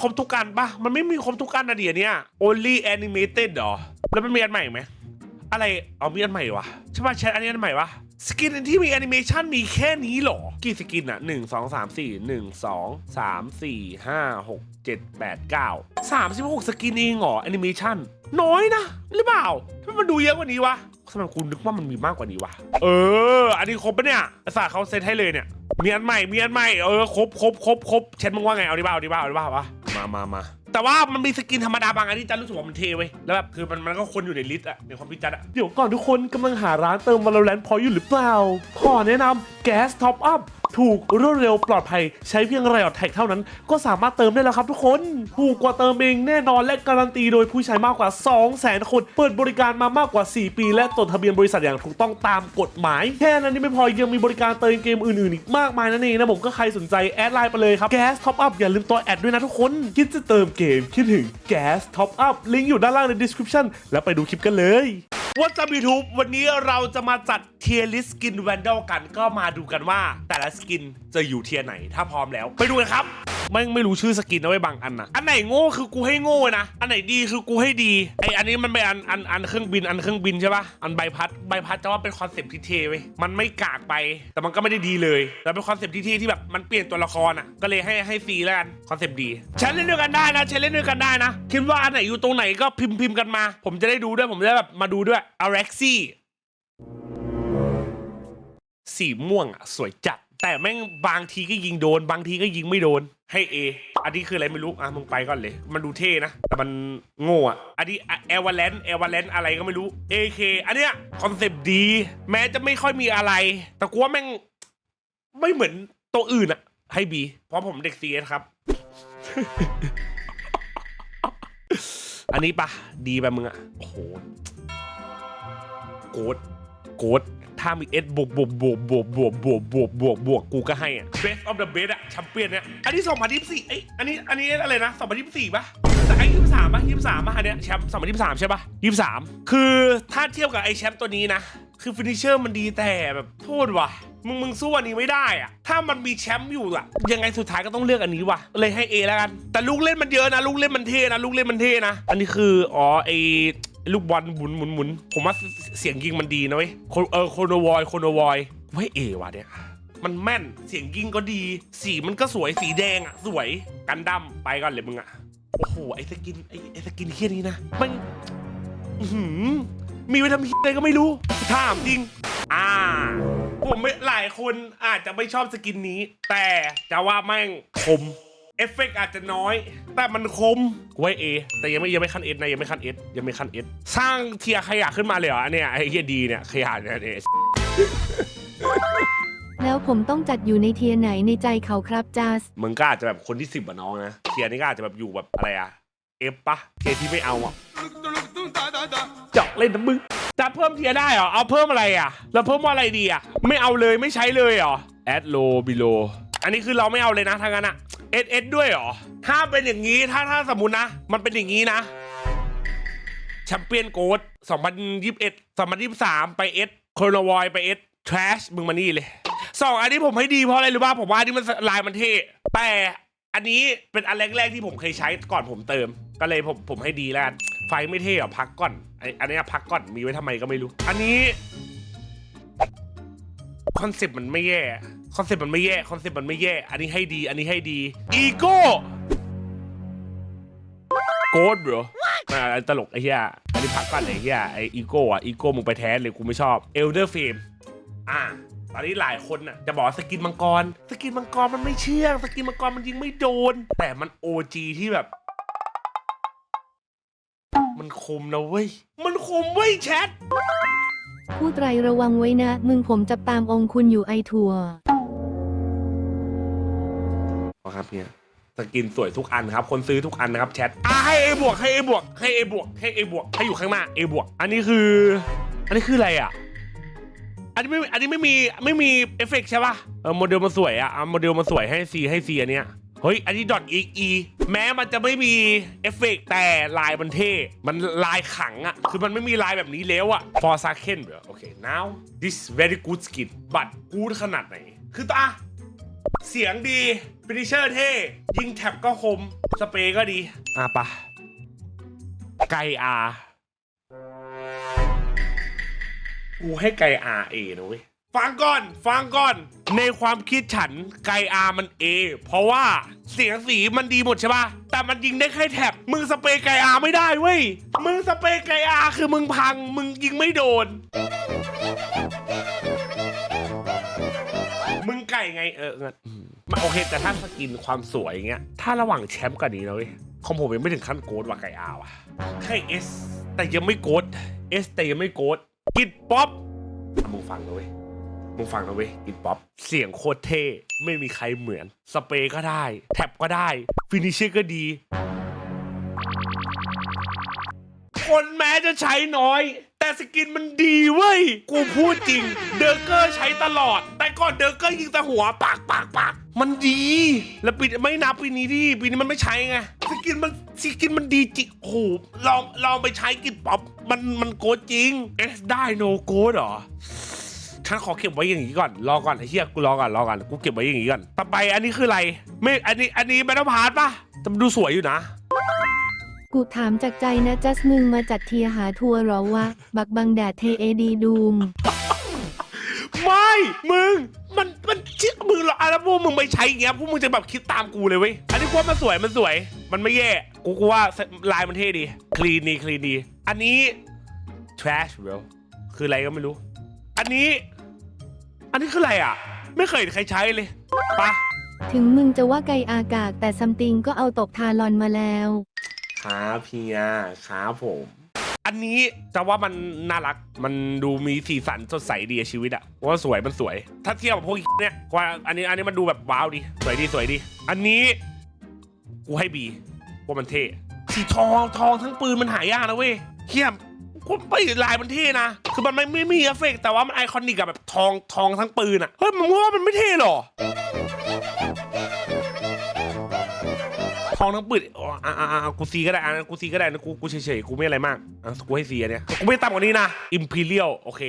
ครบทุกกันปะมันไม่มีครบทุกกันนะเดี๋ยวนี้ only animated เหรอ แล้วมันมีอันใหม่ไหม อะไร เอามีอันใหม่วะใช่ป่ะแชทอันนี้อันใหม่วะสกินที่มีแอนิเมชันมีแค่นี้เหรอ กี่สกินอะหนึ่งสองสามสี่หนึ่งสองสามสี่ห้าหกเจ็ดแปดเก้าสามสิบหกสกินเองเหรอแอนิเมชันน้อยนะ หรือเปล่าทำไมมันดูเยอะกว่านี้วะสำหรับคุณนึกว่ามันมีมากกว่านี้วะ เออ อันนี้ครบปะเนี่ยไอ้สาเขาเซตให้เลยเนี่ย มีอันใหม่มีอันใหม่เออครบครบครบครบเช็ดมึงว่าไงเอาดิบ้าเอาดิบ้าเอาดิบ้าวะมามามาแต่ว่ามันมีสกินธรรมดาบางอันที่จันรู้สึกว่ามันเท่เว้ยแล้วแบบคือมันมันก็คนอยู่ในลิสต์อะในความพิจัดอะเดี๋ยวก่อนทุกคนกำลังหาร้านเติม Valorant พออยู่หรือเปล่าขอแนะนำ Gas Top Up ถูกรวดเร็วปลอดภัย ใช้เพียงไรออดแท็กเท่านั้น ก็สามารถเติมได้แล้วครับทุกคน ถูกกว่าเติมเองแน่นอนและการันตีโดยผู้ใช้มากกว่า 200,000 คน เปิดบริการมามากกว่า 4 ปี และจดทะเบียนบริษัทอย่างถูกต้องตามกฎหมาย แค่นั้นนี่ไม่พอยังมีบริการเติมเกมอื่นๆอีกมากมายนั่นเองนะผมก็ใครสนใจแอดไลน์ไปเลยครับ Gas Top Up อย่าลืมตัวแอดด้วยนะทุกคนคิดจะเติมเกมคิดถึง Gas Top Up ลิงก์อยู่ด้านล่างใน description แล้วไปดูคลิปกันเลย ว่าจะยูทูบวันนี้เราจะมาจัดเทียร์ลิสกินแวนดอลกันก็มาดูกันว่า แต่ละสกินจะอยู่เทียร์ไหน ถ้าพร้อมแล้ว ไปดูกันครับไม่ไม่รู้ชื่อสกินนะไว้บางอันนะอันไหนโง่คือกูให้โง่นะ อันไหนดีคือกูให้ดีไออันนี้มันเป็นอันอันอันเครื่องบินอันเครื่องบินใช่ปะอันใบพัดใบพัดจะว่าเป็นคอนเซปต์ที่เท่เว้ยมันไม่กากไป แต่มันก็ไม่ได้ดีเลยแต่เป็นคอนเซปต์ที่เทที่แบบมันเปลี่ยนตัวละครอะก็เลยให้ให้ฟรีแล้วกันคอนเซปต์ดีใช้เล่นด้วยกันได้นะใช้เล่นด้วยกันได้นะคิดว่าอันไหนอยู่ตรงไหนก็พิมพ์พิมพ์กันมา ผมจะได้ดูด้วยผมจะได้แบบมาดูด้วยอ r e x i สีม่วงอะ สวยจัด แต่แม่งบางทีก็ยิงโดน บางทีก็ยิงไม่โดน ให้เออันนี้คืออะไรไม่รู้ อะ มึงไปก่อนเลย มันดูเท่นะ แต่มันโง่อะ อันนี้เอลวาเลนเอลวาเลนอะไรก็ไม่รู้ AK อันเนี้ยคอนเซปต์ดี แม้จะไม่ค่อยมีอะไร แต่กูว่าแม่งไม่เหมือนตัวอื่นอะ ให้บี เพราะผมเด็ก CS ครับ อันนี้ปะดีไปมึงอะ โอ้โห กดโกดถ้ามีเอสบวกบวกบวกบวกบวกบวกบวกบวกบวกกูก็ให้อะ best of the best อะแชมเปี้ยนเนี่ยอันนี้2024เอ้ยอันนี้อันนี้อะไรนะ2024ป่ะแต่ไอ้23ป่ะ23ป่ะอันเนี้ยแชมป์2023ใช่ป่ะ23คือถ้าเทียบกับไอ้แชมป์ตัวนี้นะ คือฟินิเชอร์มันดีแต่แบบโทษว่ะมึงมึงสู้อันนี้ไม่ได้อะถ้ามันมีแชมป์อยู่อะยังไงสุดท้ายก็ต้องเลือกอันนี้ว่ะ เลยให้ A แล้วกัน แต่ลูกเล่นมันเยอะนะ ลูกเล่นมันเท่นะ ลูกเล่นมันเท่นะ อันนี้คือ อ๋อไอ ลูกบอลหมุนหมุนหมุนผมว่าเสียงยิงมันดีนะเว้ยโคเออโคโนวอยโคโนวอยเว้ยเอว่ะเนี่ยมันแม่นเสียงยิงก็ดี สีมันก็สวยสีแดงอะ สวยกันดั้มไปก่อนเลยมึงอะ โอ้โห ไอสกิน ไอไอสกินเฮี้ยนี้นะ มันอื้อหือมีไว้ทำเฮี้ยอะไรก็ไม่รู้ถามจริง อ่า ผมไม่หลายคนอาจจะไม่ชอบสกินนี้ แต่จะว่าแม่งคม เอฟเฟกต์อาจจะน้อย แต่มันคมไว้เอแต่ยังไม่ยังไม่ขั้นเอสนะยังไม่ขั้นเอสยังไม่ขั้นเอสสร้างเทียร์ขยะขึ้นมาเลยเหรออันเนี่ยไอ้เฮียดีเนี่ยขยะเนี่ยเนี่ยแล้วผมต้องจัดอยู่ในเทียร์ไหนในใจเขาครับจัสมึงก็อาจจะแบบคนที่สิบอะน้องนะเทียร์นี้ก็อาจจะแบบอยู่แบบอะไรอะเอฟปะเทียร์ที่ไม่เอาอะเจาะเล่นนะมึงจะเพิ่มเทียร์ได้เหรอเอาเพิ่มอะไรอะแล้วเพิ่มว่าอะไรดีอะไม่เอาเลยไม่ใช้เลยเหรอแอดโลบิโล อันนี้คือเราไม่เอาเลยนะทางนั้นอะเอสเอสด้วยเหรอ ถ้าเป็นอย่างนี้ถ้าถ้าสมมตินะ มันเป็นอย่างนี้นะแชมเปี้ยนโกด2021 2023 ไปเอสโคโนวอยไปเอสทรัชมึงมานี่เลยสองอันนี้ผมให้ดีเพราะอะไรรู้ป่ะผมว่าอันนี้มันลายมันเท่แต่อันนี้เป็นอันแรกๆที่ผมเคยใช้ก่อนผมเติม ก็เลยผมผมให้ดีแล้วกันไฟไม่เท่หรอพักก่อนไออันนี้พักก่อนมีไว้ทำไมก็ไม่รู้ อันนี้คอนเซ็ปต์มันไม่แย่ คอนเซ็ปต์มันไม่แย่คอนเซ็ปต์มันไม่แย่อันนี้ให้ดี อันนี้ให้ดีอีโก้โกดเหรออ่าตลกไอ้เหี้ยอันนี้พักก่อนไอ้เหี้ยไอ้อีโก้อะอีโก้มึงไปแท้เลยกูไม่ชอบเอลเดอร์เฟมอ่าตอนนี้หลายคนน่ะจะบอกสกินมังกร สกินมังกรมันไม่เชื่องสกินมังกรมันยิงไม่โดน แต่มันโอจีที่แบบ มันคมนะเว้ย มันคมเว้ยแชทพูดไรระวังไว้นะ มึงผมจับตามองคุณอยู่ไอทัวร์ ครับเนี่ยสกินสวยทุกอันครับ คนซื้อทุกอันนะครับแชทอะให้ A บวกให้ A บวกให้ A บวกให้ A บวกให้อยู่ข้างหน้า A บวกอันนี้คือ อันนี้คืออะไรอะ อันนี้ไม่อันนี้ไม่มีไม่มีเอฟเฟกใช่ป่ะเออโมเดลมันสวยอะอะโมเดลมันสวยให้ C ให้ C อันเนี้ยเฮ้ย อันนี้ดอทอีอีแม้มันจะไม่มีเอฟเฟกแต่ลายมันเท่ มันลายขังอะคือมันไม่มีลายแบบนี้แล้วอะ for second เหรอโอเค now this very good skin but good ขนาดไหน คือตา เสียงดีฟินิเชอร์เท่ ยิงแท็บก็คม สเปรย์ก็ดี อะปะไกอากูให้ไกอาเอนะเว้ยฟังก่อน ฟังก่อน ในความคิดฉันไกอามันเอเพราะว่าเสียงสีมันดีหมดใช่ป่ะแต่มันยิงได้แค่แท็บมึงสเปรย์ไกอาไม่ได้เว้ยมึงสเปรย์ไกอาคือมึงพัง มึงยิงไม่โดนมึง ไก่ไงเอองั้นอืมมันโอเค แต่ถ้าสกินความสวยอย่างเงี้ยถ้าระหว่างแชมป์กับนี้นะเว้ยของผมยังไม่ถึงขั้นโกดว่ะไก่อาว่ะแค่เอสแต่ยังไม่โกดเอสแต่ยังไม่โกดกิดป๊อปอะมึงฟังนะเว้ยมึงฟังนะเว้ยกิดป๊อปเสียงโคตรเท่ไม่มีใครเหมือน สเปรย์ก็ได้ แท็บก็ได้ ฟินิชเชอร์ก็ดี คนแม้จะใช้น้อย แต่สกินมันดีเว้ย กูพูดจริง เดอร์เกอร์ใช้ตลอด แต่ก่อนเดอร์เกอร์ยิงแต่หัวปากปากปากมันดี แล้วปีไม่นับปีนี้ดิปีนี้มันไม่ใช้ไงสกินมันสกินมันดีจริงโอ้โหลองลองไปใช้กินป๊อปมันมันโกดจริงเอสได้โนโกดเหรอฉันขอเก็บไว้อย่างนี้ก่อน รอก่อนไอ้เหี้ยกูรอก่อนรอก่อนกูเก็บไว้อย่างนี้ก่อน ต่อไปอันนี้คืออะไร ไม่ อันนี้ อันนี้แบทเทิลพาร์ตป่ะแต่มันดูสวยอยู่นะ กูถามจากใจนะจัสมึงมาจัดเทียร์หาทัวร์เหรอวะ บักบังแดดเทเอดีดูม ไม่ มึง มัน มันชิมึงเหรออะแล้วพวกมึงไปใช้อย่างเงี้ย พวกมึงจะแบบคิดตามกูเลยเว้ย อันนี้กูว่ามันสวย มันสวย มันไม่แย่ กูกูว่าลายมันเท่ดี คลีนดี คลีนดี อันนี้ trash bro คืออะไรก็ไม่รู้ อันนี้ อันนี้คืออะไรอะ ไม่เคยเห็นใครใช้เลยปะถึงมึงจะว่าไกอากาศแต่ซัมติงก็เอาตบทารอนมาแล้ว ขาเพียขาผม อันนี้จะว่ามันน่ารัก มันดูมีสีสันสดใสดีอะชีวิตอะว่าสวยมันสวย ถ้าเทียบกับพวกเนี้ยว่าอันนี้อันนี้มันดูแบบว้าวดีสวยดีสวยดี อันนี้กูให้บีว่ามันเท่สีทองทองทั้งปืนมันหายากนะเว้ยเฮียกูไปลายมันเท่นะ คือมันไม่ไม่มีเอฟเฟกแต่ว่ามันไอคอนิกอะแบบทองทองทั้งปืนอะเฮ้ยมึงว่ามันไม่เท่หรอ ทองทั้งปืนอ๋ออะอะอะกูซีก็ได้อะกูซีก็ได้นะกูกูเฉยๆกูไม่อะไรมากอะกูให้ซีอันเนี้ยกูไม่ต่ำกว่านี้นะ Imperial โอเค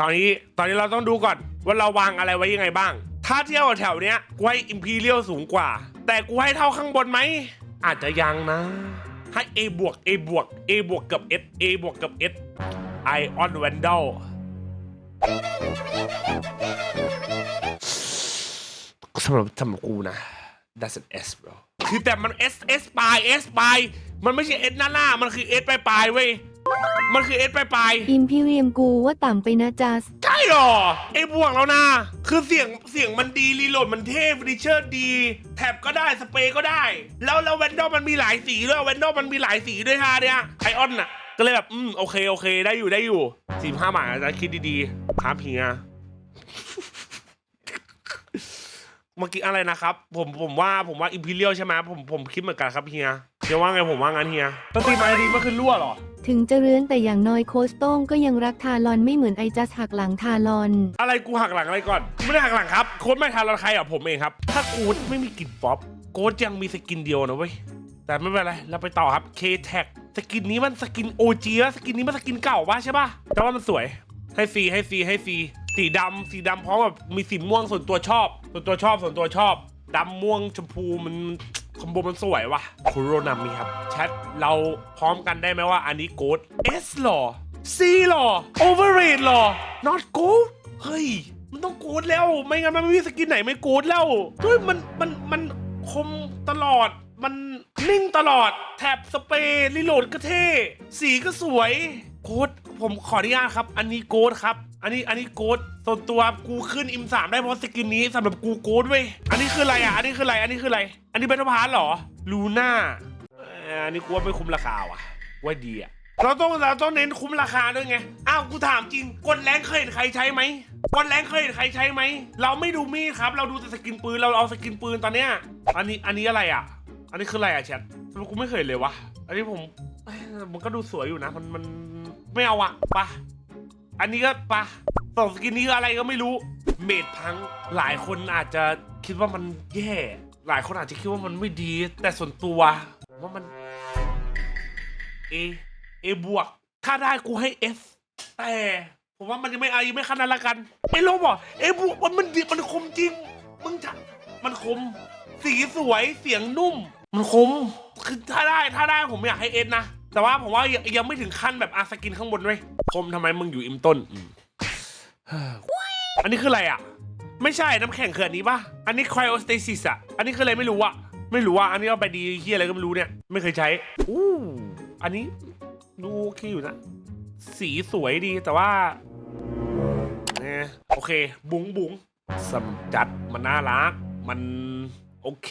ตอนนี้ตอนนี้เราต้องดูก่อนว่าเราวางอะไรไว้ยังไงบ้าง ถ้าเที่ยวแถวเนี้ยกูให้ Imperial สูงกว่า แต่กูให้เท่าข้างบนไหม อาจจะยังนะ ให้ A บวก A บวก A บวกกับ S A บวกกับ S Ion Vandal สำหรับสำหรับกูนะ that's an S bro คือแต่มัน S S ปลาย S ปลาย มันไม่ใช่ S หน้าหน้า มันคือ S ปลายปลายเว้ย มันคือ S ปลายปลายอิมพีเรียมกูว่าต่ำไปนะจัสใช่หรอ A บวกแล้วนะ คือเสียงเสียงมันดี รีโหลดมันเท่ฟินิเชอร์ดี แท็บก็ได้ สเปรย์ก็ได้ แล้วแล้วแวนดอลมันมีหลายสีด้วยแวนดอลมันมีหลายสีด้วยฮะเนี่ยไอออนน่ะ ก็เลยแบบ อืม โอเค โอเค ได้อยู่ได้อยู่สี่ห้าบาทอาจจะคิดดีๆครับเฮีย เมื่อกี้อะไรนะครับ ผมผมว่าผมว่าอิมพีเรียลใช่ไหมผมผมคิดเหมือนกันครับเฮียเฮียว่าไงผมว่างั้นเฮียตตีมาดีมันคือรั่วเหรอ ถึงจะเรื้อนแต่อย่างน้อยโคสโต้งก็ยังรักทารอนไม่เหมือนไอจัสหักหลังทารอน อะไรกูหักหลังอะไรก่อนกูไม่ได้หักหลังครับโค้ดไม่ทันเราใครอะผมเองครับ ถ้ากูดไม่มีกลิ่นป๊อปโค้ดยังมีสกินเดียวนะเว้ยแต่ไม่เป็นไรเราไปต่อครับ K Tag สกินนี้มันสกิน OG แล้วสกินนี้มันสกินเก่าป่ะใช่ป่ะแต่ว่ามันสวยให้ฟรีให้ฟรีให้ฟรี สีดำสีดำพร้อมกับมีสีม่วงส่วนตัวชอบ ส่วนตัวชอบส่วนตัวชอบดำม่วงชมพูมันคอมโบมันสวยว่ะคุโรนามิครับแชทเราพร้อมกันได้ไหมว่าอันนี้โกด S หรอ C หรอ Overrate หรอ Not Gold เฮ้ย มันต้องโกดแล้ว ไม่งั้นมันไม่มีสกินไหนไม่โกดแล้วเฮ้ยมันมันมันคมตลอด มันนิ่งตลอดแท็บสเปรย์รีโหลดก็เท่ สีก็สวยโค้ดผมขออนุญาตครับ อันนี้โกดครับ อันนี้อันนี้โกดส่วนตัวกูขึ้นอิมสามได้เพราะสกินนี้สำหรับกูโกดเว้ยอันนี้คืออะไรอะอันนี้คืออะไรอันนี้คืออะไร อันนี้เบทพาร์ทเหรอลูน่าอันนี้กูว่าไม่คุ้มราคาว่ะว่าดีอะเราต้องเราต้องเน้นคุ้มราคาด้วยไง อ้าวกูถามจริง กดแรงเคยเห็นใครใช้ไหมกดแรงเคยเห็นใครใช้ไหม เราไม่ดูมีดครับ เราดูแต่สกินปืน เราเอาสกินปืนตอนเนี้ย อันนี้อันนี้อะไรอะ อันนี้คืออะไรอะแชททำไมกูไม่เคยเลยวะ อันนี้ผม มันก็ดูสวยอยู่นะ มันมันไม่เอาอะปะ อันนี้ก็ปะสองสกินนี้อะไรก็ไม่รู้ เมดพังหลายคนอาจจะคิดว่ามันแย่ หลายคนอาจจะคิดว่ามันไม่ดี แต่ส่วนตัวผมว่ามัน A A บวก ถ้าได้กูให้ S แต่ผมว่ามันยังไม่อายังไม่ขนาดละกันเอ้ลบอกเอ้บุมันมันดีมันคมจริง มึงจะมันคม สีสวยเสียงนุ่ม มันคมคือถ้าได้ถ้าได้ผมอยากให้เอ็นนะ แต่ว่าผมว่ายังไม่ถึงขั้นแบบอาสกินข้างบนเลยคมทำไมมึงอยู่อิมต้นอันนี้คืออะไรอะ ไม่ใช่น้ำแข็งคืออันนี้ปะอันนี้ cryostasis อะ อันนี้คืออะไรไม่รู้อะ ไม่รู้อะ อันนี้เอาไปดีเฮียอะไรก็ไม่รู้เนี่ย ไม่เคยใช้ อู้อันนี้ดูโอเคอยู่นะ สีสวยดีแต่ว่าเนี่ยโอเค บุ๋งบุ๋งสำจัดมันน่ารัก มันโอเค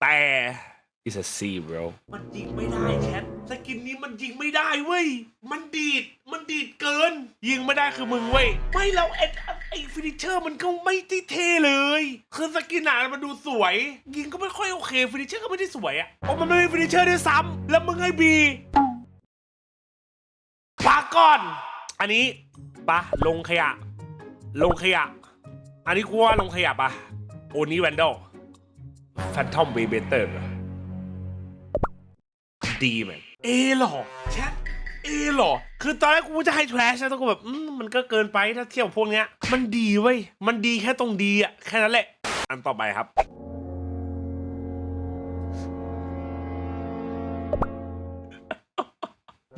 แต่ is a zero มันยิงไม่ได้แชทสกินนี้มันยิงไม่ได้เว้ย มันดีด มันดีดเกิน ยิงไม่ได้คือมึงเว้ย ไม่เราไอ้ไอฟินิเชอร์มันก็ไม่ได้เทเลย คือสกินหนามันดูสวย ยิงก็ไม่ค่อยโอเคฟินิเชอร์ก็ไม่ได้สวยอะโอ้มันไม่มีฟินิเชอร์ด้วยซ้ำแล้วมึงให้บีปาก่อน อันนี้ปะลงขยะ ลงขยะ อันนี้กูว่าลงขยะปะโอนี้แวนดอลแฟนทอมเวเบเตอร์ ดีไหมเอหรอแชทเอหรอ คือตอนแรกกูจะให้แทรชนะแต่กูแบบอืมมันก็เกินไปถ้าเทียบกับพวกเนี้ย มันดีเว้ย มันดีแค่ตรงดีอะแค่นั้นแหละ อันต่อไปครับ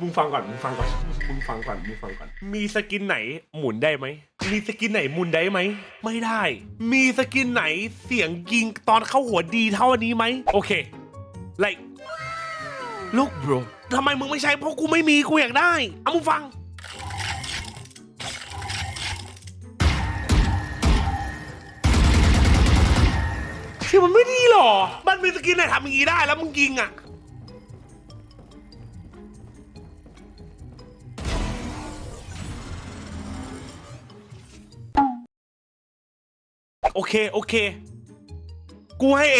มึงฟังก่อน มึงฟังก่อน มึงฟังก่อน มึงฟังก่อน มีสกินไหนหมุนได้ไหม มีสกินไหนหมุนได้ไหม ไม่ได้ มีสกินไหนเสียงยิงตอนเข้าหัวดีเท่าอันนี้ไหม โอเค like look bro ทำไมมึงไม่ใช้เพราะกูไม่มีกูอยากได้ เอามึงฟังคือมันไม่ดีหรอ มันมีสกินไหนทำอย่างนี้ได้แล้วมึงยิงอะ โอเค โอเค กูให้ A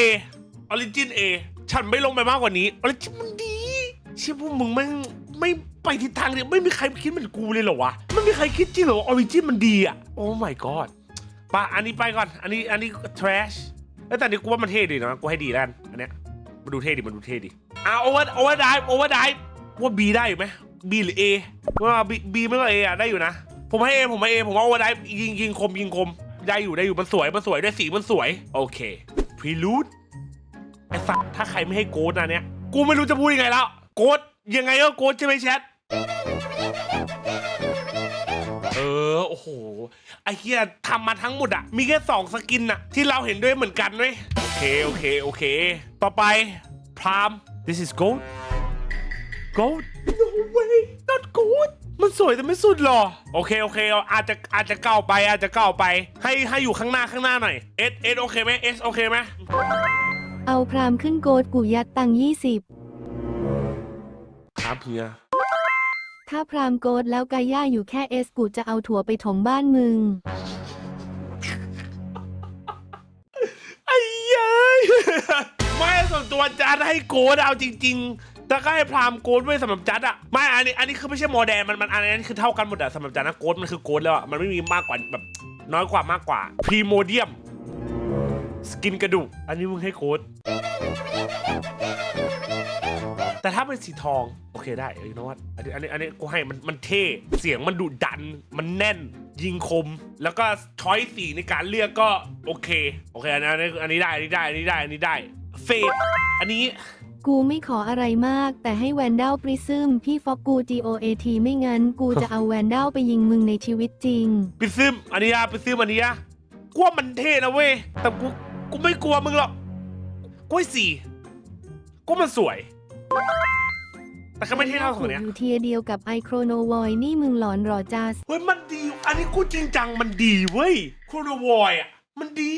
ออริจิน A ฉันไม่ลงไปมากกว่านี้ออริจินมันดี เชื่อพวกมึงแม่งไม่ไปทิศทางเดียวไม่มีใครคิดเหมือนกูเลยเหรอวะไม่มีใครคิดจริงเหรอว่าออริจินมันดีอะโอ้ my god ปะอันนี้ไปก่อน อันนี้อันนี้ trash แล้วแต่นี้กูว่ามันเท่ดีนะกูให้ดีแล้วกันอันเนี้ยมันดูเท่ดีมันดูเท่ดีอะ over over dive over dive ว่า B ได้อยู่ไหม B หรือ A ว่า B B ไม่ก็ A อะได้อยู่นะ ผมให้ A ผมให้ A ผมว่า over dive ยิงยิงคมยิงคมได้อยู่ได้อยู่มันสวยมันสวยด้วยสีมันสวยโอเค prelude ไอ้สัสถ้าใครไม่ให้โกดนะเนี่ยกูไม่รู้จะพูดยังไงแล้ว โกดยังไงก็โกดใช่ไหมแชทเออโอ้โหไอ้เฮียทำมาทั้งหมดอะมีแค่สองสกินอะที่เราเห็นด้วยเหมือนกันเว้ยโอเคโอเคโอเค ต่อไปพราม this is gold gold no way not gold มันสวยแต่ไม่สุดหรอ โอเคโอเคอาจจะอาจจะเก่าไปอาจจะเก่าไป ให้ให้อยู่ข้างหน้าข้างหน้าหน่อย S S โอเคไหม S โอเคไหมเอาพรามขึ้นโกดกูยัดตังยี่สิบ ครับเฮีย ถ้าพรามโกดแล้วกาย่าอยู่แค่เอสกูจะเอาถั่วไปถมบ้านมึง ไอ้เย้ย ไม่ส่วนตัวจัดให้โกดเอาจริง ๆ แต่ก็ให้พรามโกดไว้สำหรับจัดอะไม่อันนี้อันนี้คือไม่ใช่โมเดลมันมันอันนี้คือเท่ากันหมดอะสำหรับจัดนะโกดมันคือโกดแล้วอะมันไม่มีมากกว่าแบบน้อยกว่ามากกว่าพรีโมเดียม สกินกระดูกอันนี้มึงให้โกด แต่ถ้าเป็นสีทอง โอเคได้เอ้ยนวัดอันนี้อันนี้อันนี้กูให้มันมันเท่ เสียงมันดุดัน มันแน่น ยิงคม แล้วก็ช้อยสีในการเลือกก็โอเค โอเคอันนี้อันนี้อันนี้ได้อันนี้ได้อันนี้ได้อันนี้ได้เฟดอันนี้กูไม่ขออะไรมาก แต่ให้แวนด้าปริซึมพี่ฟอกกู GOAT ไม่งั้น กูจะเอาแวนด้าไปยิงมึงในชีวิตจริงปิซึมอันนี้อะปิซึมอันนี้อะกูว่ามันเท่นะเว้ยแต่กูกูไม่กลัวมึงหรอกกูให้สี่กูมันสวย แต่ก็ไม่เท่เท่าของเนี้ย อยู่เทียเดียวกับไอโครโนวอยนี่มึงหลอนหรอจัสเฮ้ยมันดี อันนี้กูจริงจังมันดีเว้ยโครโนวอยอะ มันดี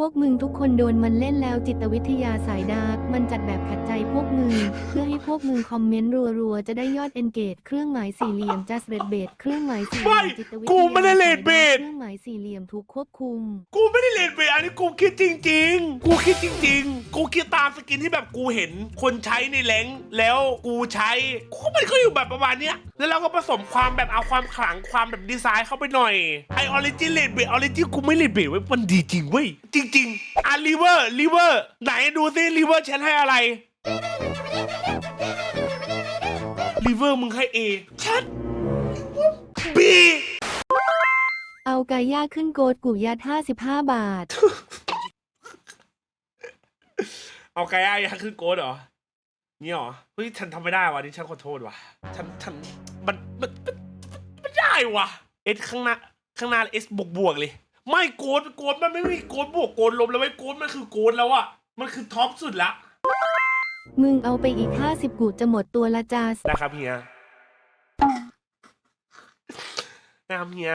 พวกมึงทุกคนโดนมันเล่นแล้วจิตวิทยาสายดาร์กมันจัดแบบขัดใจพวกมึง เพื่อให้พวกมึงคอมเมนต์รัวๆ จะได้ยอดเอนเกจเครื่องหมายสี่เหลี่ยมจัสเรดเบดเครื่องหมายสี่เหลี่ยมไม่จิตวิทยากูไม่ได้ rate bait เครื่องหมายสี่เหลี่ยมถูกควบคุม กูไม่ได้เล่นไปอันนี้กูคิดจริง ๆ กูคิดจริง ๆ กูคิดตามสกินที่แบบกูเห็น คนใช้ในแรงค์แล้วกูใช้ กูก็มันก็อยู่แบบประมาณเนี้ย แล้วเราก็ผสมความแบบเอาความขลังความแบบดีไซน์เข้าไปหน่อย ไอออริจินเลดเบออริจินกูไม่เลดเบไว้ยมันดีจริงเว้ย จริง ๆ อะลิเวอร์ลิเวอร์ไหนดูซิลิเวอร์ฉันให้อะไรลิเวอร์มึงให้เอชัดบีเอากาย่าขึ้นโกดกูยัด55บาท เอาไก่ย่างยักษ์ขึ้นโกดเหรอนี่เหรอเฮ้ยฉันทำไม่ได้ว่ะนี่ฉันขอโทษว่ะฉันฉันมันมันมันไม่ได้ว่ะเอสข้างหน้าข้างหน้าเอสบวกบวกๆเลย ไม่โกดโกดมันไม่มีโกดบวกโกดลบแล้วไม่โกดมันคือโกดแล้วอะมันคือท็อปสุดละมึงเอาไปอีก 50 กูจะหมดตัวละจ้านะครับเฮียนะครับเฮีย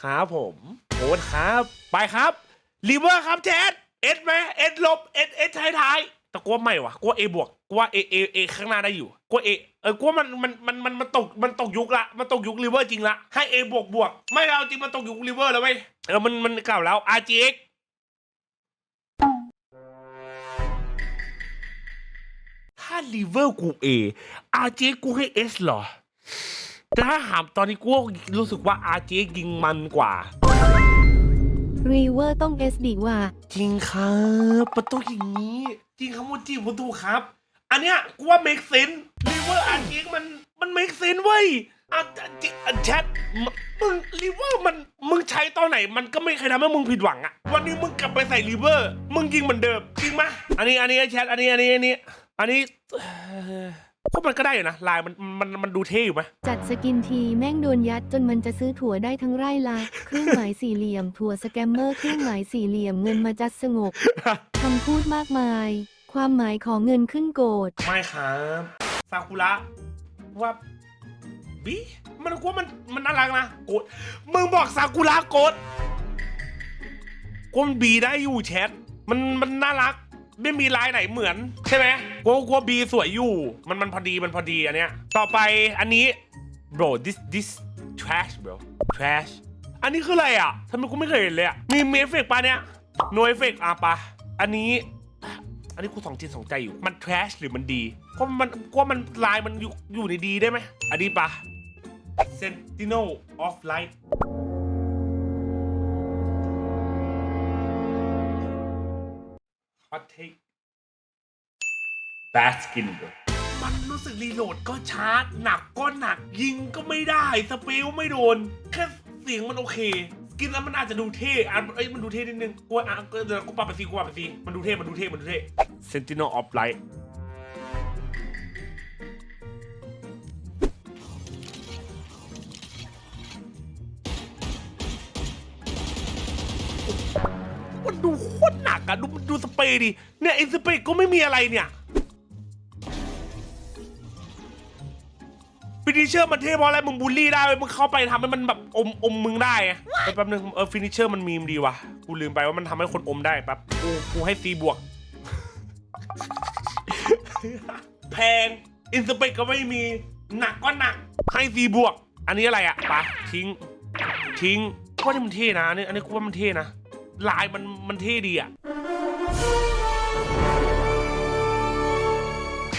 ครับผมโค้ดครับ ไปครับรีเวอร์ครับแชทเอสไหมเอสลบเอสเอสท้ายท้ายๆแต่กูว่าไม่วะกูว่าเอบวกกูว่าเอเอเอข้างหน้าได้อยู่กูว่าเอเออกูว่ามันมันมันมันมันตก มันตกยุคละ มันตกยุครีเวอร์จริงละ ให้เอบวกบวก ไม่เอาจริงมันตกยุครีเวอร์แล้วเว้ยเออมันมันเก่าแล้ว RGX ถ้ารีเวอร์กู A RGX กูให้ S เหรอ แต่ถ้าถามตอนนี้กูรู้สึกว่า RGX ยิงมันกว่ารีเวอร์ต้อง SD ว่ะจริงครับมันต้องอย่างนี้ จริงครับมูจิผมถูกครับ อันเนี้ยกูว่า make sense river RGX มัน มัน make sense เว้ยอะจริงอะแชทมึงมึง river มันมึงใช้ตอนไหน มันก็ไม่เคยทำให้มึงผิดหวังอะวันนี้มึงกลับไปใส่ river มึงยิงเหมือนเดิมจริงไหมอันนี้อันนี้แชทอันนี้อันนี้อันนี้อันนี้เอ่อพวกมันก็ได้อยู่นะลายมันมันมันดูเท่อยู่ไหมจัดสกินทีแม่งโดนยัดจนมันจะซื้อถั่วได้ทั้งไร่ละเครื่องหมายสี่เหลี่ยมถั่วสแกมเมอร์เครื่องหมายสี่เหลี่ยมเงินมาจัดสงบคำพูดมากมาย ความหมายของเงินขึ้นโกดไม่ครับซากุระ ว่าบีมันกูว่ามันมันน่ารักนะโกดมึงบอกซากุระโกดกูมันบีได้อยู่แชทมันมันน่ารัก ไม่มีลายไหนเหมือน ใช่ไหมกูกูว่าบีสวยอยู่ มันมันพอดีมันพอดีอันเนี้ย ต่อไปอันนี้ bro this this trash bro trash อันนี้คืออะไรอะทำไมกูไม่เคยเห็นเลยอะมีเอฟเฟกปะเนี้ย no effect อะปะอันนี้ อันนี้กูสองจิตสองใจอยู่ มัน trash หรือมันดีก็มันก็มันลายมันอยู่อยู่ในดีได้ไหมอันนี้ปะ Sentinel of Light Hot take Bad skin มันรู้สึกรีโหลดก็ช้าหนักก็หนักยิงก็ไม่ได้ สเปลไม่โดน แค่เสียงมันโอเค กินแล้วมันอาจจะดูเท่อะเอ้ยมันดูเท่นิดนึงกูว่าอะเดี๋ยวกูปรับไปสิกูปรับไปสิมันดูเท่มันดูเท่มันดูเท่ Sentinel of Light มันดูโคตรหนักอะดูดูสเปรย์ดิเนี่ยไอ้สเปรย์ก็ไม่มีอะไรเนี่ย ฟินิเชอร์มันเท่เพราะอะไรมึงบูลลี่ได้เว้ยมึงเข้าไปทำให้มันแบบอมอมมึงได้แป๊บนึงเออฟินิเชอร์มันมีมดีว่ะกูลืมไปว่ามันทำให้คนอมได้แป๊บกูกูให้ซีบวก แพงอินสเปกก็ไม่มี หนักก็หนัก ให้ซีบวก อันนี้อะไรอะปะทิ้ง ทิ้งกูว่านี่มันเท่นะอันนี้อันนี้กูว่ามันเท่นะ ลายมันมันเท่ดีอะ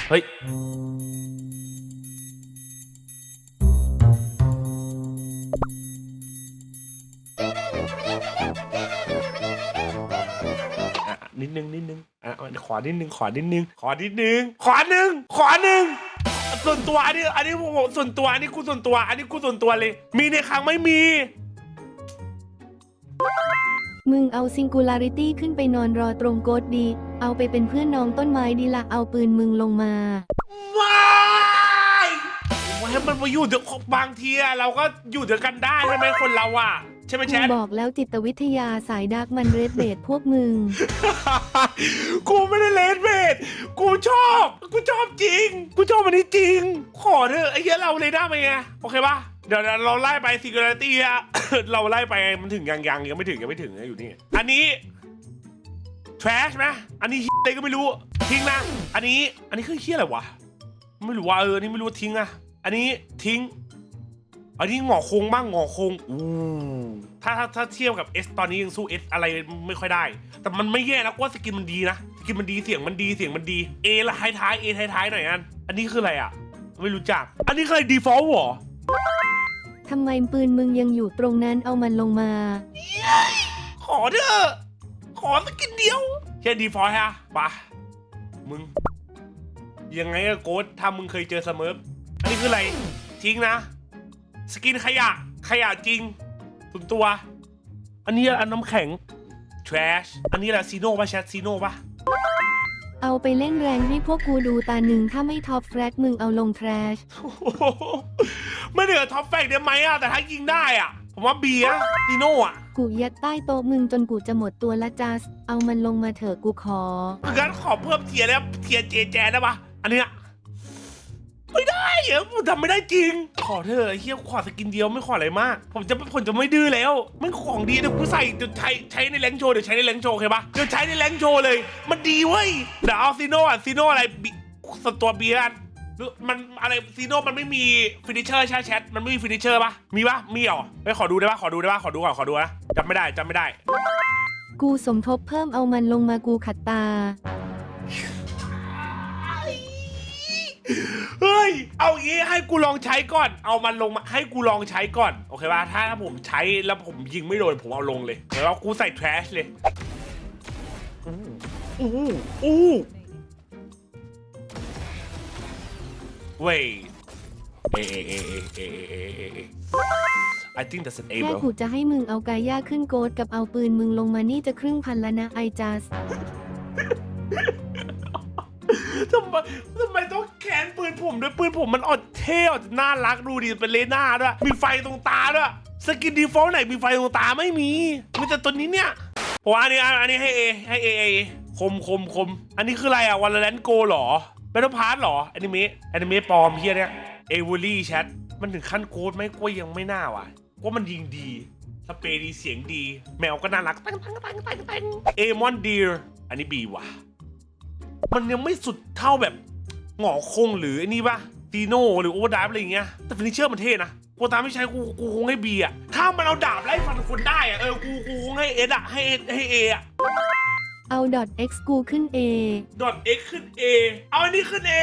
เฮ้ย นิดนึงนิดนึงอะขอนิดนึงขอนิดนึงขอนิดนึงขอหนึ่งขอหนึ่งส่วนตัวอันนี้อันนี้ผมส่วนตัวอันนี้กูส่วนตัว อันนี้กูส่วนตัวเลย มีในครั้งไม่มี มึงเอาซิงคูลาริตี้ขึ้นไปนอนรอตรงโกดดี เอาไปเป็นเพื่อนน้องต้นไม้ดีละเอาปืนมึงลงมาว้ายว่าให้มันมาอยู่เดี๋ยวบางทีอะเราก็อยู่เดียวกันได้ใช่ไหมคนเราอะ ใช่ไหมแชกูทบอกแล้วจิตวิทยาสายดักมันเรดเบดพวกมึง กูไม่ได้เลนเบดกูชอบ กูชอบจริง กูชอบอันนี้จริง ขอเถอะไอ้เหี้ยเราเลยได้ไหมไง โอเคปะเดี๋ยวเราไล่ไป security อะ เราไล่ไปมันถึงยังยังยังไม่ถึงยังไม่ถึงนะอยู่นี่ อันนี้ trash ไหมอันนี้เหี้ยอะไรก็ไม่รู้ ทิ้งนะ อันนี้ อันนี้คือเหี้ยอะไรวะ ไม่รู้ว่าเอออันนี้ไม่รู้ว่าทิ้งอะ อันนี้ทิ้ง อันนี้หงอคงบ้างหงอคงอู้ถ้าถ้าถ้าเทียบกับ S ตอนนี้ยังสู้ S อะไรไม่ค่อยได้ แต่มันไม่แย่นะกูว่าสกินมันดีนะ สกินมันดีเสียงมันดีเสียงมันดี A ละท้ายท้าย A ท้ายท้ายหน่อยอัน อันนี้คืออะไรอะ ไม่รู้จัก อันนี้คืออะไร default เหรอทำไมปืนมึงยังอยู่ตรงนั้นเอามันลงมา ขอเถอะ ขอสกินเดียวแค่ default ฮะปะมึง ยังไงอะโกดถ้ามึงเคยเจอเสมออันนี้คืออะไรทิ้งนะ สกินขยะ ขยะจริงสุนตัว อันนี้อันน้ำแข็ง trash อันนี้แหละซีโน่ป่ะแชทซีโน่ป่ะเอาไปเล่นแรงให้พวกกูดูตาหนึ่งถ้าไม่ท็อปแฟรกมึงเอาลงแทรชโอ้โหไม่เหนือท็อปแฟกได้ไหมอะแต่ถ้ายิงได้อะผมว่าเบียร์ซีโน่อะกูยัดใต้โต๊ะมึงจนกูจะหมดตัวละจัสเอามันลงมาเถอะกูขอคืองั้นขอเพิ่มเทียร์แล้วเทียร์เจแจได้ปะอันเนี้ย ไม่ได้เหรอผมทำไม่ได้จริง ขอเธอะไอ้เฮียขอสกินเดียวไม่ขออะไรมาก ผมจะผมจะไม่ดื้อแล้วมันของดีเดี๋ยวกูใส่เดี๋ยวใช้ใช้ในแรงโชว์เดี๋ยวใช้ในแรงโชว์โอเคปะเดี๋ยวใช้ในแรงโชว์เลย มันดีเว้ยเดี๋ยวเอาซีโน่อะซีโน่อะไรบิสวนตัวเบียร์นหรือมันอะไรซีโน่มันไม่มีฟินิชเชอร์ใช่แชทมันไม่มีฟินิชเชอร์ปะมีปะมีเหรอไปขอดูได้ปะขอดูได้ปะขอดูก่อนขอดูนะจำไม่ได้จำไม่ได้ กูสมทบเพิ่มเอามันลงมากูขัดตา เฮ้ย เอางี้ให้กูลองใช้ก่อน เอามันลงมาให้กูลองใช้ก่อน โอเคป่ะ ถ้าถ้าผมใช้แล้วผมยิงไม่โดนผมเอาลงเลยเหมือนว่ากูใส่แทรชเลย อู้อู้อู้เว้ยเอเอเอเอเอเอเอเอ I think that's an A แค่ bro กูจะให้มึงเอากาย่าขึ้นโกดกับเอาปืนมึงลงมานี่จะครึ่งพันแล้วนะไอจัส ทำไมทำไมต้องแค้ นปืนผมด้วยปืนผมมันอดเท่อดน่ารักดูดิเป็นเลน่าด้วยมีไฟตรงตาด้วยสกินดีฟอลต์ไหนมีไฟตรงตาไม่มีมีแต่ตัวนี้เนี่ยผมอันนี้อันนี้ให้เอให้เอเอคมคมคมอันนี้คืออะไรอะวันละแลนโกหรอเบลพาร์ทหรอแอนิเมะแอนิเมะปลอมเฮียเนี่ยเอเวูลี่แชทมันถึงขั้นโกดไหมก็ยังไม่น่าว่ะว่ามันยิงดีสเปรย์ดีเสียงดี แมวก็น่ารักตั้งตั้งตั้งตั้งตั้งเอมอนดีร์อันนี้บีว่ะ มันยังไม่สุดเท่าแบบ หงอคงหรือไอ้นี่ปะตีโน่หรือโอเวอร์ดอะไรอย่างเงี้ยแต่ฟินิเชอร์มันเท่นะกูตามไม่ใช้กูกูคงให้บีอะถ้ามันเอาดาบไล่ฟันคนได้อะเออกูกูคงให้เอสอะให้เอให้เออะเอาดอท x กูขึ้น A ดอทเอ็กขึ้นเอเอาอันนี้ขึ้นเอ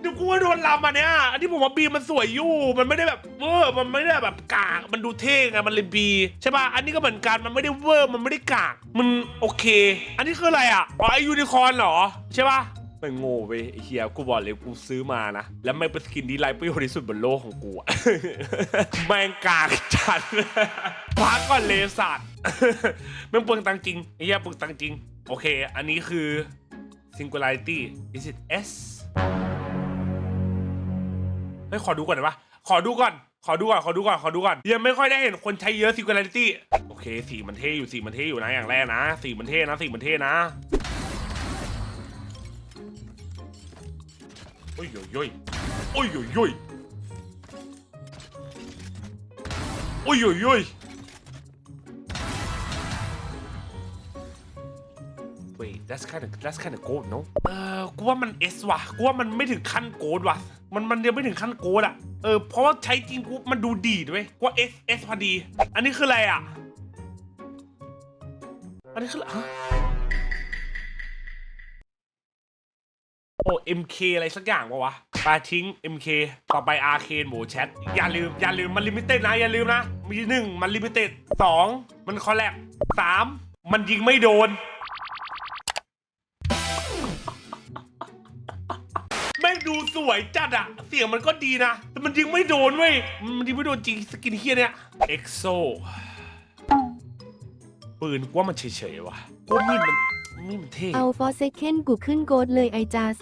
เดี๋ยวกูว่าโดนลำอันเนี้ยอันที่ผมว่าบีมันสวยอยู่มันไม่ได้แบบเวอร์มันไม่ได้แบบกากมันดูเท่ไงมันเลยบีใช่ป่ะอันนี้ก็เหมือนกันมันไม่ได้เวอร์มันไม่ได้กากมันโอเค อันนี้คืออะไรอะอ๋อไอยูนิคอร์นเหรอใช่ป่ะ ไม่งโง่ไปไอ้เฮียกูบอกเลยกูซื้อมานะ แล้วไม่เป็นสกินที่ไรประโยชน์ที่สุดบนโลกของกูอะ แมงกากจัด พักก่อนเลสัตว์ แม่งเปลืองตังค์จริงไอ้เฮียเปลืองตังค์จริง โอเค อันนี้คือ singularity is it S เฮ้ยขอดูก่อนได้ปะขอดูก่อนขอดูก่อน ขอดูก่อน ขอดูก่อน ยังไม่ค่อยได้เห็นคนใช้เยอะ singularity โอเค สีมันเท่อยู่ สีมันเท่อยู่นะ อย่างแรกนะ สีมันเท่นะ สีมันเท่นะ โยย Wait that's kind of that's kind of gold no เออกูว่ามัน S ว่ะกูว่ามันไม่ถึงขั้นโกดว่ะ มันมันยังไม่ถึงขั้นโกดอะเออ เพราะว่าใช้จริงกูมันดูดีด้วยกูว่า S S พอดี อันนี้คืออะไรอะอันนี้คืออะไร โอ้ MK อะไรสักอย่างปะวะปาทิ้ง MK ต่อไป Arcane หมูแชท อย่าลืม อย่าลืม มันลิมิเต็ดนะ อย่าลืมนะ มีหนึ่งมันลิมิเต็ดสองมันคอลแลบสามมันยิงไม่โดน แม่งดูสวยจัดอะเสียงมันก็ดีนะ แต่มันยิงไม่โดนเว้ย มันยิงไม่โดนจริงสกินเฮียเนี่ย EXO ปืนกูว่ามันเฉยๆวะกูว่ามีดมัน มีดมันเท่เอาฟอร์เซเคนกูขึ้นโกดเลยไอจัส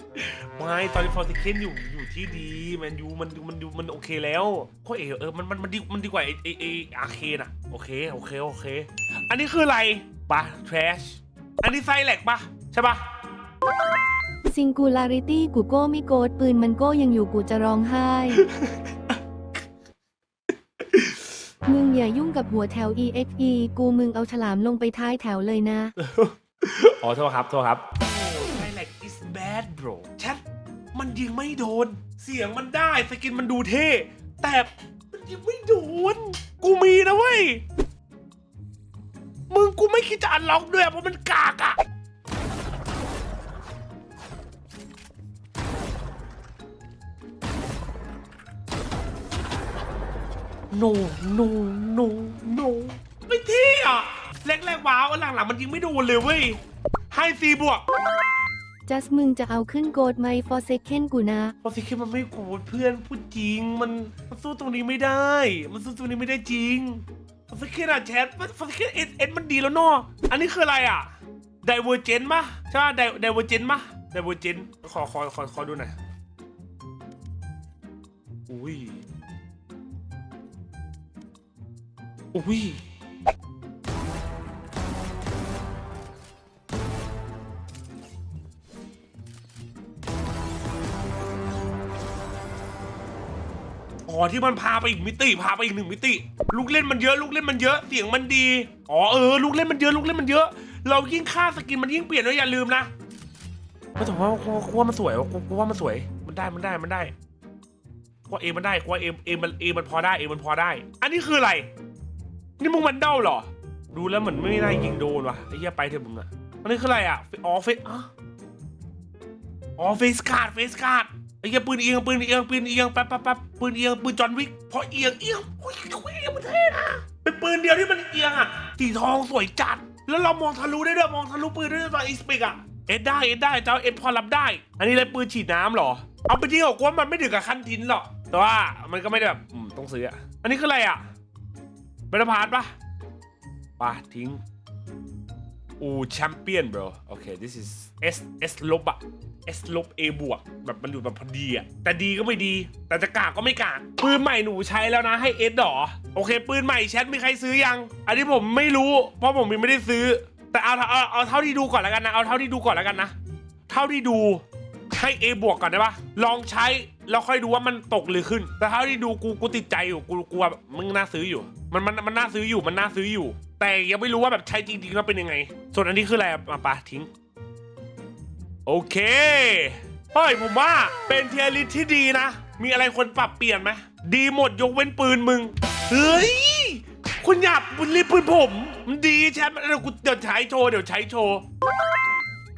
ไม่ตอนนี้ฟอร์ติเคนอยู่อยู่ที่ดีแมนยูมันมันดูมันโอเคแล้วเพราะเออเออมันมันมันดีมันดีกว่าไอไอไออาร์เคนอะโอเคโอเคโอเค อันนี้คืออะไรปะ trash อันนี้ไซแลกปะใช่ปะซิงคูลาริตี้กูโก้ไม่โกดปืนมันโก้ยังอยู่กูจะร้องไห้ มึงอย่ายุ่งกับหัวแถว EXE กูมึงเอาฉลามลงไปท้ายแถวเลยนะ อ๋อโทษครับโทษครับไซแลก is bad bro แชทมันยิงไม่โดน เสียงมันได้สกินมันดูเท่ แต่มันยิงไม่โดน กูมีนะเว้ย มึงกูไม่คิดจะอันล็อกด้วยเพราะมันกากอะ no no no no ไม่เท่อะ แรกๆว้าวอันหลังๆมันยิงไม่โดนเลยเว้ย ให้ซีบวกจัสมึงจะเอาขึ้นโกดไหม for second กูนะ พอสิคิดมันไม่โกรธเพื่อนพูดจริง มันมันสู้ตรงนี้ไม่ได้ มันสู้ตรงนี้ไม่ได้จริงพอสิคิดอะแชทพอสิคิดเอ็นเอ็นมันดีแล้วเนาะอันนี้คืออะไรอะไดเวอร์เจนมะใช่ป่ะไดไดเวอร์เจนมะไดเวอร์เจนขอขอขอขอดูหน่อยอุ้ยอุ้ย อ๋อที่มันพาไปอีกมิติพาไปอีกหนึ่งมิติ ลูกเล่นมันเยอะ ลูกเล่นมันเยอะเสียงมันดีอ๋อเออลูกเล่นมันเยอะลูกเล่นมันเยอะ เรายิ่งค่าสกินมันยิ่งเปลี่ยนด้วยอย่าลืมนะก็ถือว่ากูว่ามันสวยว่ะกูว่ามันสวยมันได้มันได้มันได้กูว่าเอมันได้กูว่าเอเอมันเอมันพอได้เอมันพอได้ อันนี้คืออะไร นี่มึงมันเด้าเหรอ ดูแล้วเหมือนไม่น่ายิงโดนว่ะไอ้เหี้ยไปเถอะมึงอะอันนี้คืออะไรอะอ๋อเฟสอ๋อเฟสการ์ดเฟสการ์ด ไอ้เหี้ยปืนเอียงปืนเอียงปืนเอียงแป๊บแป๊บแป๊บปืนเอียงปืนจอห์นวิกพอเอียงเอียงโอ้ยโอ้ยมันเท่นะเป็นปืนเดียวที่มันเอียงอะสีทองสวยจัด แล้วเรามองทะลุได้ด้วยมองทะลุปืนได้ด้วยตอนอีสปิกอะเอ็ดได้เอ็ดได้เจ้าเอ็ดพอรับได้ อันนี้เลยปืนฉีดน้ำหรอ เอาไปที่บอกว่ามันไม่ถึงกับขั้นทิ้นหรอกแต่ว่ามันก็ไม่ได้แบบอืมต้องซื้ออะอันนี้คืออะไรอะเบลพาร์ตปะปะทิ้งอูแชมเปี้ยน bro โอเค this is S S ลบอะ S ลบ A บวกแบบมันอยู่แบบพอดีอะแต่ดีก็ไม่ดี แต่จะกากก็ไม่กากปืนใหม่หนูใช้แล้วนะให้ S หรอโอเค ปืนใหม่แชทมีใครซื้อยัง อันนี้ผมไม่รู้ เพราะผมยังไม่ได้ซื้อ แต่เอาเอาเอาเท่าที่ดูก่อนแล้วกันนะเอาเท่าที่ดูก่อนแล้วกันนะ เท่าที่ดูให้ A บวกก่อนได้ปะลองใช้แล้วค่อยดูว่ามันตกหรือขึ้น แต่เท่าที่ดูกูกูติดใจอยู่กูกลัวมึงน่าซื้ออยู่ มันมันมันน่าซื้ออยู่มันน่าซื้ออยู่ แต่ยังไม่รู้ว่าแบบใช้จริงๆแล้วเป็นยังไง ส่วนอันนี้คืออะไรมาปะทิ้ง โอเคเฮ้ยผมว่าเป็นเทียริสที่ดีนะ มีอะไรควรปรับเปลี่ยนไหมดีหมดยกเว้นปืนมึง เฮ้ย คุณหยาบบุลลี่ปืนผม มันดีแชมป์เดี๋ยวกูเดี๋ยวใช้โชว์เดี๋ยวใช้โชว์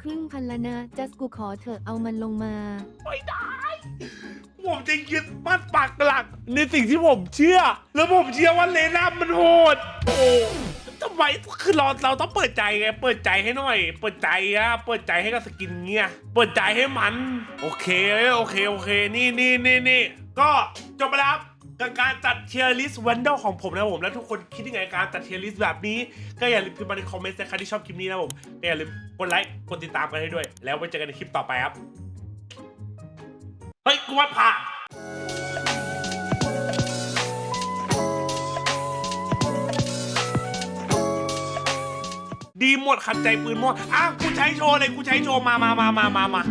ครึ่งพันละนะจัสกูขอเถอะเอามันลงมาไม่ได้ ผมจะยึดมั่นปักหลัก ในสิ่งที่ผมเชื่อ แล้วผมเชื่อว่าเลน่ามันโหดโอ้ ทำไมคือเราเราต้องเปิดใจไงเปิดใจให้หน่อย เปิดใจอะเปิดใจให้กับสกินเงี้ยเปิดใจให้มัน โอเคโอเคโอเค นี่นี่นี่นี่ก็จบไปแล้วครับกับการจัดเทียร์ลิสต์วันดอของผมนะผม แล้วทุกคนคิดยังไงการจัดเทียร์ลิสต์แบบนี้ ก็อย่าลืมพิมพ์มาในคอมเมนต์นะครที่ชอบคลิปนี้นะผมอย่าลืมกดไลค์กดติดตามกันให้ด้วย แล้วไว้เจอกันในคลิปต่อไปครับเฮ้ยกูว่าผ่าน ดีหมดขัดใจปืนมั่วอ้าวกูใช้โชว์เลยกูใช้โชว์มามามามามามา